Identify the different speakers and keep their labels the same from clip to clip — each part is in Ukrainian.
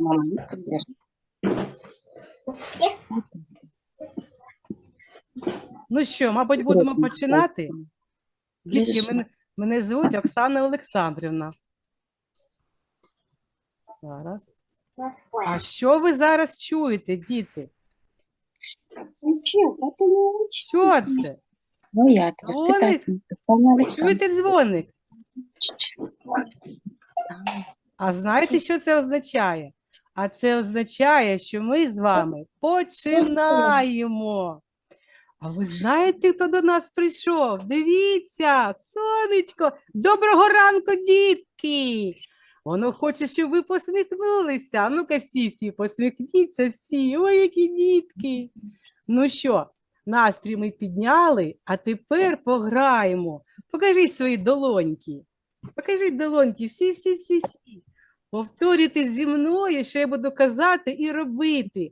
Speaker 1: Мама, ну.
Speaker 2: Ну що, мабуть, будемо починати? Дітки, мене, мене звуть Оксана Олександрівна. Зараз. А що ви зараз чуєте, діти? Що це?
Speaker 1: Ну, я
Speaker 2: Дзвоник. Чуєте дзвоник?
Speaker 1: А,
Speaker 2: знаєте, що це означає? А це означає, що ми з вами починаємо. А ви знаєте, хто до нас прийшов? Дивіться, сонечко, доброго ранку, дітки! Воно хоче, щоб ви посміхнулися. А ну-ка всі, всі, посміхніться всі. Ой, які дітки. Ну що, настрій ми підняли, а тепер пограємо. Покажіть свої долоньки. Покажіть долоньки, всі, всі, всі, всі. Повторюйте зі мною, що я буду казати і робити.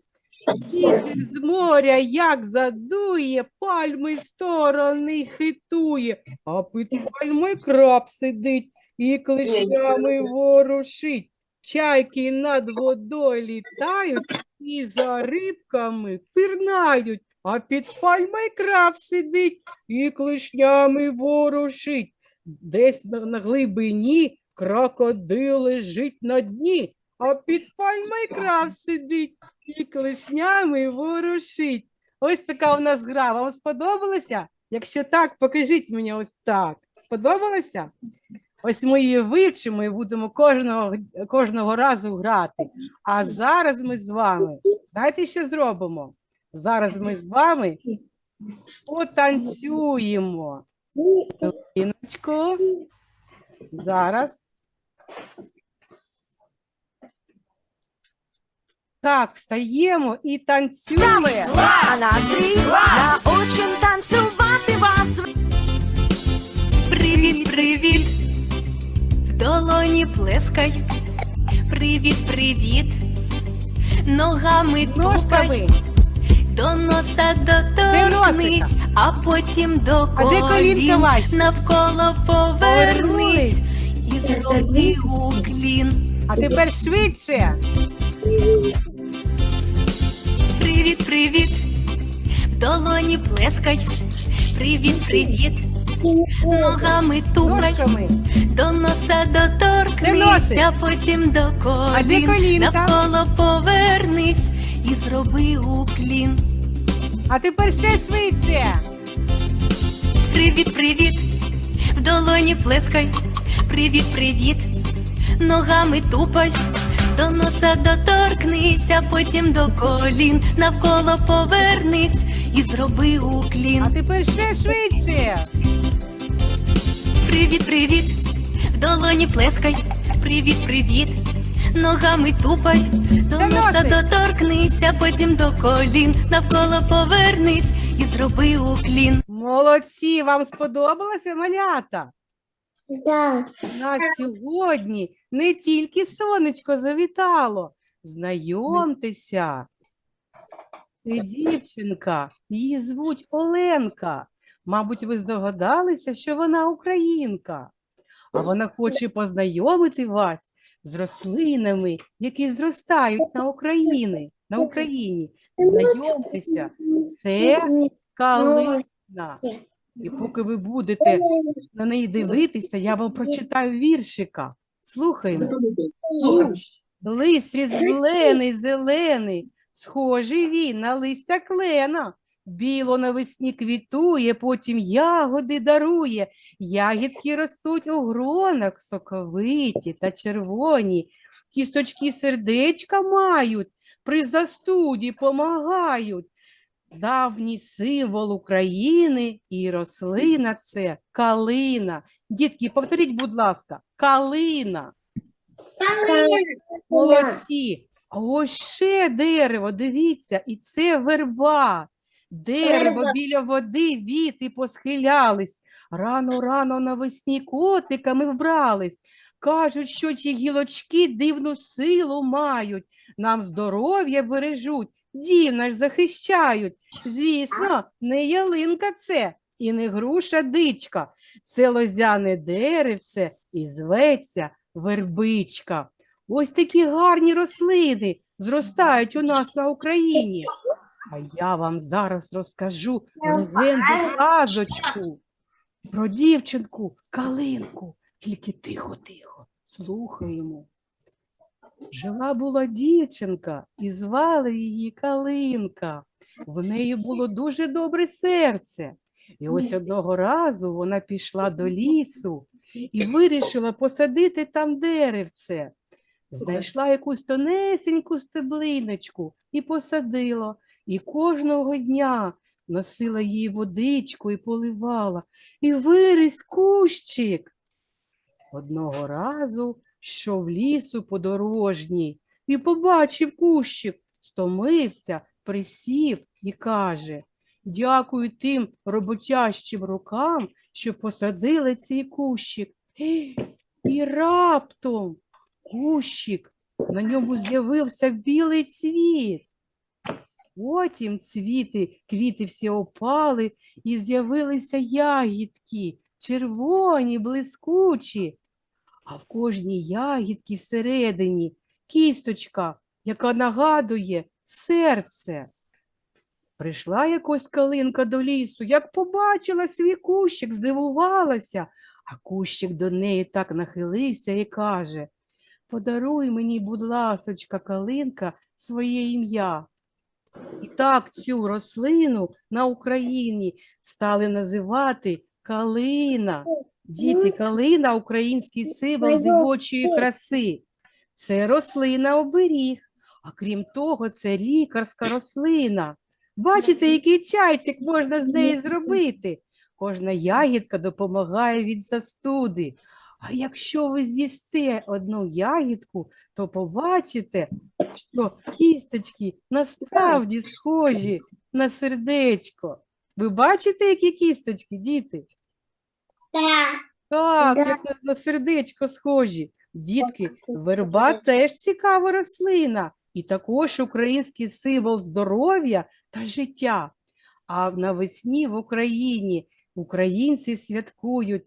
Speaker 2: Вітер з моря як задує, пальми сторони хитує, а під пальмою краб сидить і клещами ворушить. Чайки над водою літають і за рибками пірнають, а під пальмою краб сидить і клешнями ворушить. Десь на, на глибині крокодил лежить на дні, а під пальмою краб сидить і клешнями ворушить. Ось така у нас гра. Вам сподобалося? Якщо так, покажіть мені ось так. Сподобалося? Ось ми її вивчимо і будемо кожного, кожного разу грати. А зараз ми з вами, знаєте, що зробимо? Зараз ми з вами потанцюємо. Хвилиночку. Зараз. Так, встаємо і танцюємо.
Speaker 3: А настрій научим танцювати вас. Привіт, привіт, в долоні плескай. Привіт, привіт, ногами тупай, до носа доторкнись, а потім до
Speaker 2: А де колінка
Speaker 3: колін,
Speaker 2: ваші?
Speaker 3: навколо повернись зроби уклін.
Speaker 2: А тепер швидше.
Speaker 3: Привіт, привіт, в долоні плескай. Привіт, привіт, ногами тупай.
Speaker 2: Ножками.
Speaker 3: До носа
Speaker 2: Де
Speaker 3: доторкнися, потім до
Speaker 2: А де
Speaker 3: колін.
Speaker 2: колінка?
Speaker 3: Навколо повернись і зроби уклін.
Speaker 2: А тепер ще швидше.
Speaker 3: Привіт, привіт, в долоні плескай. Привіт, привіт, ногами тупай. До носа доторкнися, потім до колін. Навколо повернись і зроби уклін.
Speaker 2: А тепер ще швидше.
Speaker 3: Привіт, привіт, в долоні плескай. Привіт, привіт, ногами тупай. До носа доторкнися, потім до колін. Навколо повернись і зроби уклін.
Speaker 2: Молодці, вам сподобалося малята?
Speaker 1: Да.
Speaker 2: На сьогодні не тільки сонечко завітало. Знайомтеся. Це дівчинка, її звуть Оленка. Мабуть, ви здогадалися, що вона українка. А вона хоче познайомити вас з рослинами, які зростають на Україні. На Україні. Знайомтеся, це калина. І поки ви будете на неї дивитися, я вам прочитаю віршика. Слухаємо. Лист різблений, зелений, схожий він на листя клена. Біло навесні квітує, потім ягоди дарує. Ягідки ростуть у гронах, соковиті та червоні. Кісточки сердечка мають, при застуді помагають. Давній символ України і рослина це калина. Дітки, повторіть, будь ласка, калина. Молодці. А ось ще дерево, дивіться, і це верба. Дерево біля води віти посхилялись. Рано-рано навесні котиками вбрались. Кажуть, що ті гілочки дивну силу мають, нам здоров'я бережуть, дів наш захищають. Звісно, не ялинка це і не груша дичка, це лозяне деревце і зветься вербичка. ось такі гарні рослини зростають у нас на Україні. А я вам зараз розкажу легенду казочку про дівчинку Калинку. Тільки тихо-тихо, слухаємо. Жила була дівчинка, і звали її Калинка. В неї було дуже добре серце. І ось одного разу вона пішла до лісу і вирішила посадити там деревце. Знайшла якусь тонесеньку стеблиночку і посадила. І кожного дня носила їй водичку і поливала, і виріс кущик. Одного разу йшов лісу подорожній і побачив кущик, стомився, присів і каже Дякую тим роботящим рукам, що посадили цей кущик. І раптом кущик, на ньому з'явився білий цвіт. Потім цвіти, квіти всі опали, і з'явилися ягідки, червоні, блискучі. А в кожній ягідці всередині кісточка, яка нагадує серце. Прийшла якось калинка до лісу, як побачила свій кущик, здивувалася, а кущик до неї так нахилився і каже Подаруй мені, будь ласочка, калинка, своє ім'я. І так цю рослину на Україні стали називати калина. Діти, калина український символ дівочої краси. Це рослина оберіг, а крім того, це лікарська рослина. Бачите, який чайчик можна з неї зробити? Кожна ягідка допомагає від застуди. А якщо ви з'їсте одну ягідку, то побачите, що кісточки насправді схожі на сердечко. Ви бачите, які кісточки, діти?
Speaker 1: Так. Да.
Speaker 2: як на, на сердечко схожі. Дітки, верба теж цікава рослина, і також український символ здоров'я та життя. А навесні в Україні українці святкують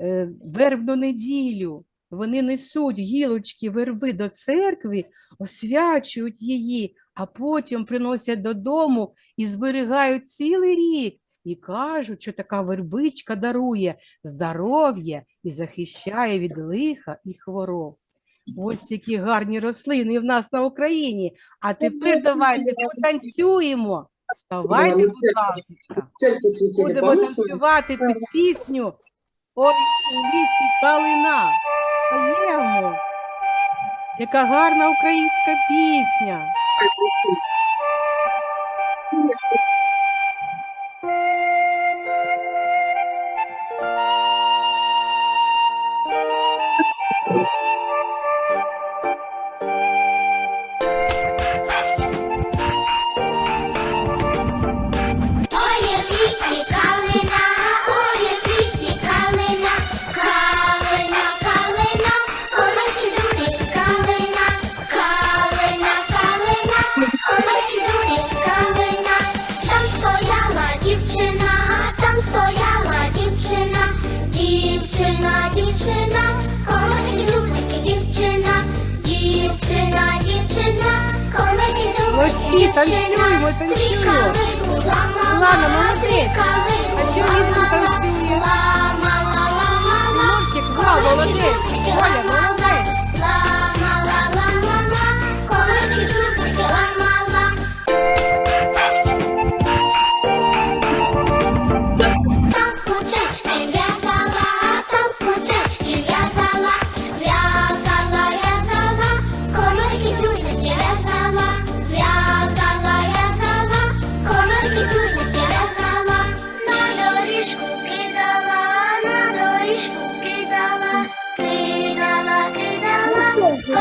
Speaker 2: е, вербну неділю. Вони несуть гілочки верби до церкви, освячують її, а потім приносять додому і зберігають цілий рік. І кажуть, що така вербичка дарує здоров'я і захищає від лиха і хвороб. Ось які гарні рослини в нас на Україні. А тепер давайте потанцюємо. Вставайте, будь ласка. Будемо танцювати під пісню Ой у лісі калина. Поємо. Яка гарна українська пісня. Лана, молодець. А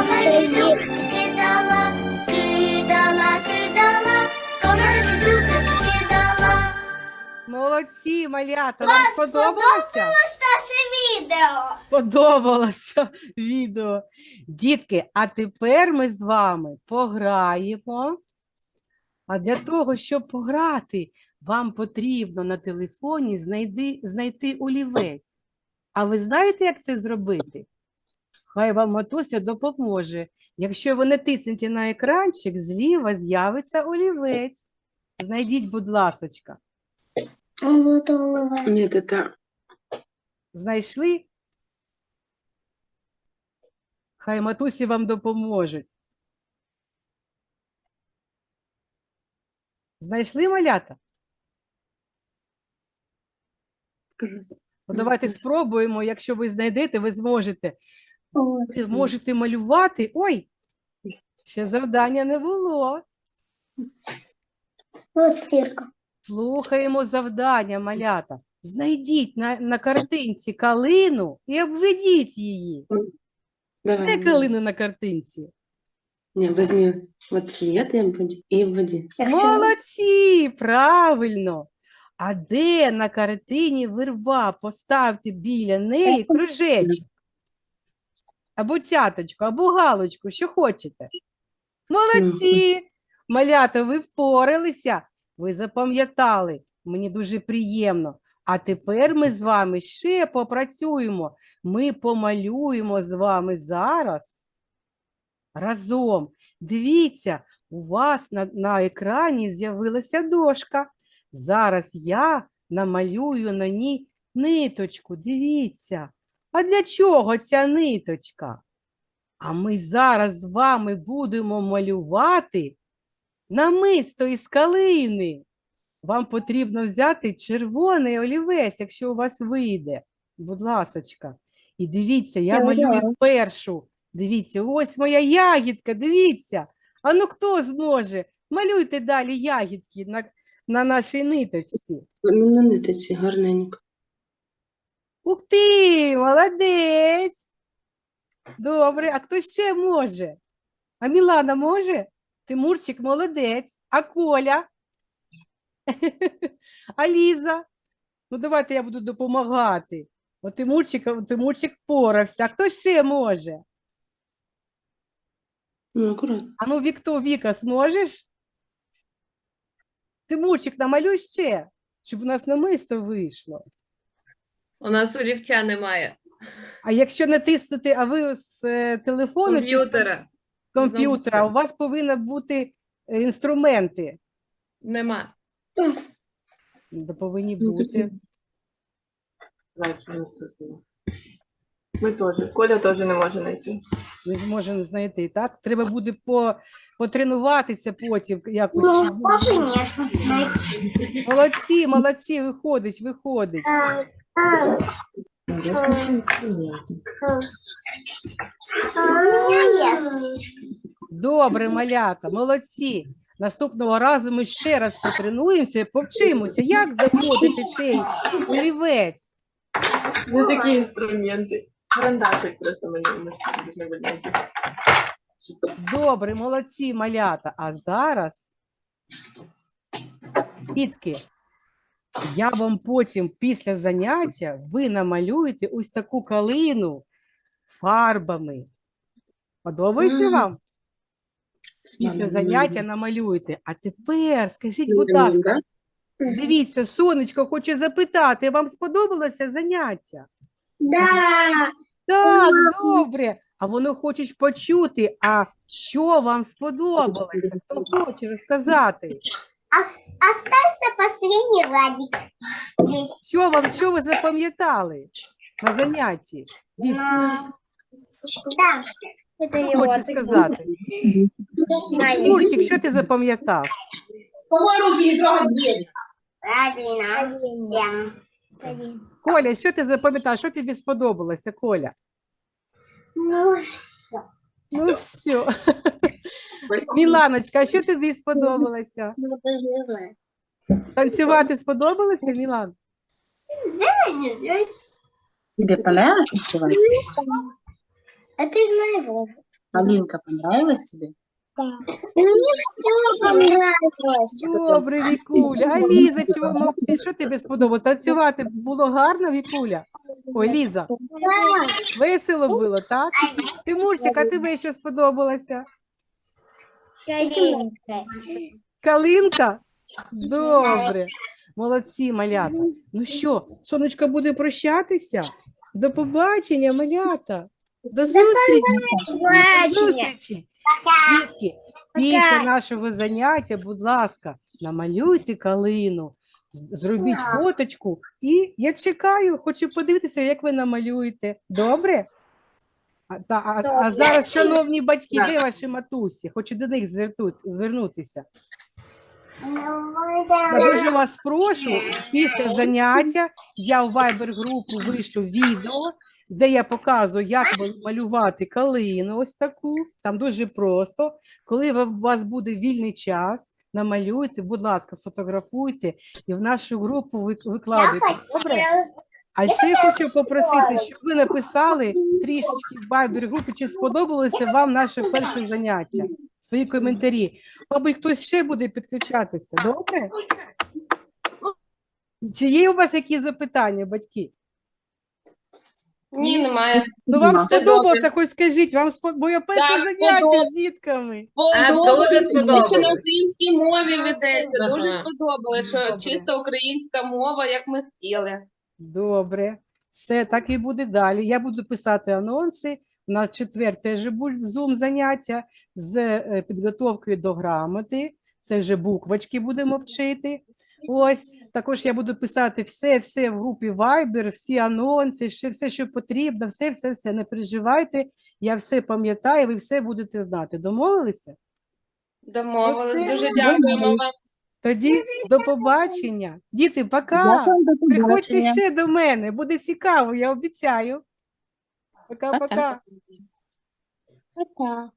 Speaker 4: комарки кидала, кидала, кидала, комарки дзюрники кидала.
Speaker 2: Молодці, малята. Вам сподобалося?
Speaker 4: наше відео.
Speaker 2: Сподобалося відео. Дітки, а тепер ми з вами пограємо. А для того, щоб пограти, вам потрібно на телефоні знайти, знайти олівець. А ви знаєте, як це зробити? Хай вам матуся допоможе. Якщо ви натиснете на екранчик, зліва з'явиться олівець. Знайдіть, будь ласочка.
Speaker 1: Вот.
Speaker 5: Нет, это
Speaker 2: Знайшли? Хай матусі вам допоможуть. Знайшли малята? Ну, давайте спробуємо. Якщо ви знайдете, ви зможете. Ви можете малювати. Ой, ще завдання не було.
Speaker 1: Вот стирка.
Speaker 2: Слухаємо завдання, малята. Знайдіть на, на картинці калину і обведіть її.
Speaker 5: Давай.
Speaker 2: Де калина на картинці?
Speaker 5: Не, возьми вот цвет и обводи. И обводи.
Speaker 2: Молодці, правильно. А де на картині верба? Поставте біля неї кружечок. Або цяточку, або галочку, що хочете. Молодці! Малята, ви впоралися, ви запам'ятали. Мені дуже приємно. А тепер ми з вами ще попрацюємо. Ми помалюємо з вами зараз разом. Дивіться, у вас на, на екрані з'явилася дошка. Зараз я намалюю на ній ниточку. Дивіться. А для чого ця ниточка? А ми зараз з вами будемо малювати намисто із калини. Вам потрібно взяти червоний олівець, якщо у вас вийде. Будь ласочка. І дивіться, я
Speaker 1: Я
Speaker 2: малюю першу. Дивіться, ось моя ягідка, дивіться. А ну хто зможе? Малюйте далі ягідки на, на нашій ниточці.
Speaker 5: Ну, на ниточці, гарненько.
Speaker 2: Ух ти, молодець. Добре, а хто ще може? А Мілана може? Тимурчик молодець. А Коля? А Ліза? Ну, давайте я буду допомагати. О, Тимурчик, Тимурчик впорався. А хто ще може?
Speaker 5: Ну.
Speaker 2: А ну, Вікто, Віка, зможеш? Тимурчик, намалюй ще, щоб у нас намисто вийшло.
Speaker 6: У нас олівця немає.
Speaker 2: А якщо натиснути, а ви з е, телефону чи з
Speaker 6: Комп'ютера
Speaker 2: комп'ютера, у вас повинні бути е, інструменти.
Speaker 6: нема.
Speaker 2: Да, повинні бути.
Speaker 7: Ми теж. Коля теж не може знайти.
Speaker 2: Ми зможемо знайти. Так? Треба буде по, потренуватися потім якось.
Speaker 1: Ну,
Speaker 2: щоб-. Молодці, молодці, виходить, виходить. Добре, малята, молодці. Наступного разу ми ще раз потренуємося і повчимося, як заходити цей олівець.
Speaker 7: Не такі інструменти. Карандашик просто мені не повинні.
Speaker 2: Добре, молодці, малята. А зараз, дітки, я вам потім після заняття ви намалюєте ось таку калину фарбами. Подобається вам? Після заняття намалюєте. А тепер скажіть, будь ласка, дивіться, сонечко хоче запитати, вам сподобалося заняття?
Speaker 1: Да.
Speaker 2: Так, добре. А воно хоче почути, а що вам сподобалося? Хто хоче розказати?
Speaker 1: Ос- Остался последний радик.
Speaker 2: Що вам, що ви запам'ятали на занятті? Дітки,
Speaker 1: Да. Это
Speaker 2: хто хоче сказати? Мурчик, що ти запам'ятав?
Speaker 1: Правильно. Всем.
Speaker 2: Коля, що ти запам'ятав? Що тобі сподобалося, Коля?
Speaker 1: Ну, все.
Speaker 2: Ну все. Міланочка, а що тобі сподобалося?
Speaker 1: Ну, даже не знаю.
Speaker 2: Танцювати сподобалося, Мілан?
Speaker 8: Тебе понравилось танцевать?
Speaker 1: Это из моего.
Speaker 8: Алинка, понравилось тебе?
Speaker 1: Мне все понравилось.
Speaker 2: Добре, Вікуля. А Ліза, чого мовчи? Що тобі сподобалося? Танцювати було гарно, Вікуля? Ой, Ліза, весело було, так? Тимурчик, а тобі що сподобалося? Калинка? Добре. Молодці, малята. Ну що, сонечко буде прощатися? До побачення, малята. До зустрічі! До зустрічі! Дітки, після нашого заняття, будь ласка, намалюйте калину, зробіть фоточку, і я чекаю, хочу подивитися, як ви намалюєте. Добре? А, та, а, а зараз, шановні батьки, де ваші матусі? Хочу до них зверту- звернутися.
Speaker 1: Ну,
Speaker 2: Я дуже вас прошу, після заняття я в Viber групу вишлю відео, де я показую, як ма- малювати калину ось таку. Там дуже просто. Коли ви- у вас буде вільний час, намалюйте, будь ласка, сфотографуйте і в нашу групу вик- викладуйте. Добре? А ще я хочу попросити, щоб ви написали трішечки в Viber групі, чи сподобалося вам наше перше заняття. Свої коментарі. Мабуть, хтось ще буде підключатися. Добре? Чи є у вас якісь запитання, батьки?
Speaker 7: Ні, немає.
Speaker 2: Ну вам
Speaker 8: Нема.
Speaker 2: сподобалося, хоч скажіть, вам спо- моє перше
Speaker 7: Так,
Speaker 2: заняття
Speaker 7: сподобалось.
Speaker 2: з дітками.
Speaker 6: дуже
Speaker 7: Сподобалось, тому що на українській мові ведеться. Дуже
Speaker 6: Ага.
Speaker 7: сподобалось, що
Speaker 2: Добре.
Speaker 7: чисто українська мова, як ми хотіли.
Speaker 2: Добре, все так і буде далі. Я буду писати анонси. У нас четвер теж будуть зум заняття з е, підготовкою до грамоти. Це вже буквочки будемо вчити. Ось також я буду писати все, все в групі Viber, всі анонси, ще все, що потрібно, все, все, все. Не переживайте. Я все пам'ятаю, ви все будете знати. Домовилися?
Speaker 7: Домовились.
Speaker 2: Оце.
Speaker 7: Дуже дякуємо вам.
Speaker 2: Тоді до побачення. Діти, пока. Приходьте ще до мене, буде цікаво, я обіцяю. Пока-пока.
Speaker 1: Пока.